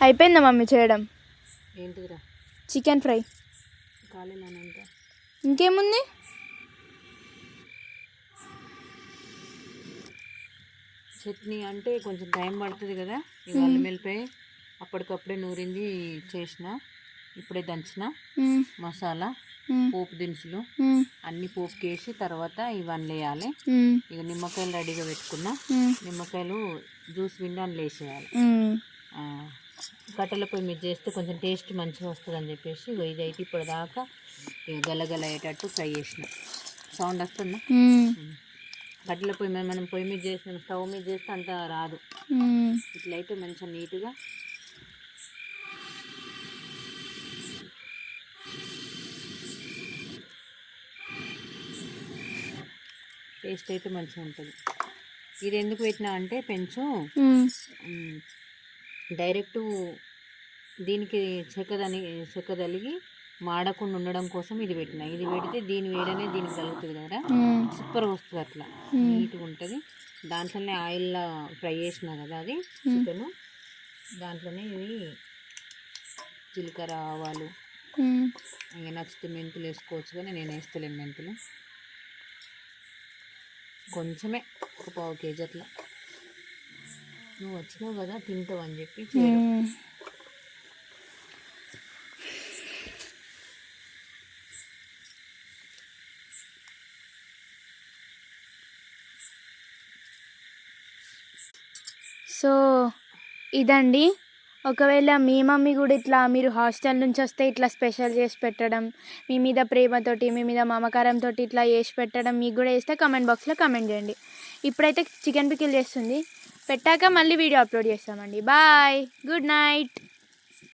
అయిపోయిందా మమ్మీ చేయడం ఏంటిదిరా చికెన్ ఫ్రై ఇంకేముంది చట్నీ అంటే కొంచెం టైం పడుతుంది కదా అల్లం వెల్లిపాయ అప్పటికప్పుడే నూరింది చేసిన ఇప్పుడే దంచిన. మసాలా. పోపు దినుసులు. అన్ని పోపుకి వేసి తర్వాత ఇవన్నీ వేయాలి. ఇక నిమ్మకాయలు రెడీగా పెట్టుకున్నా మ్మ్. నిమ్మకాయలు జ్యూస్ పిండి అందులో వేసేయాలి కట్టెల పొయ్యి మీద చేస్తే కొంచెం టేస్ట్ మంచిగా వస్తుంది అని చెప్పేసి ఇదైతే ఇప్పటిదాకా ఇక గలగల అయ్యేటట్టు ఫ్రై చేసిన. సౌండ్ వస్తుందా. కట్టెల పొయ్యి మీద మనం పొయ్యి మీద చేసిన స్టవ్ మీద చేస్తే అంత రాదు. ఇట్లయితే మంచిగా నీట్గా టేస్ట్ అయితే మంచిగా ఉంటుంది. ఇది ఎందుకు పెట్టినా అంటే పెంచు డైరెక్ట్ దీనికి చెక్కదని చెక్కదలిగి మాడకుండా ఉండడం కోసం ఇది పెట్టిన. ఇది పెడితే దీని వేడనే దీనికి కలుగుతుంది కదా మ్మ్. సూపర్గా వస్తుంది అట్లా. నీట్గా ఉంటుంది. దాంట్లోనే ఆయిల్లో ఫ్రై చేసిన కదా అది చికెన్. దాంట్లోనే ఇవి జీలకర్ర ఆవాలు. ఇంకా నచ్చితే మెంతులు వేసుకోవచ్చు కానీ నేను వేస్తలేను మెంతులు. కొంచెమే ఒక పావు కేజీ అట్లా. నువ్వు వచ్చినావు కదా తింటావు అని చెప్పి సో ఇదండి. ఒకవేళ మీ మమ్మీ కూడా ఇట్లా మీరు హాస్టల్ నుంచి వస్తే ఇట్లా స్పెషల్ చేసి పెట్టడం మీ మీద ప్రేమతోటి మీ మీద మమకారంతో ఇట్లా చేసి పెట్టడం మీకు కూడా వేస్తే కమెంట్ బాక్స్లో కమెంట్ చేయండి. ఇప్పుడైతే చికెన్ పికిల్ చేస్తుంది. పెట్టాక మళ్ళీ వీడియో అప్లోడ్ చేస్తామండి. బాయ్. Good night.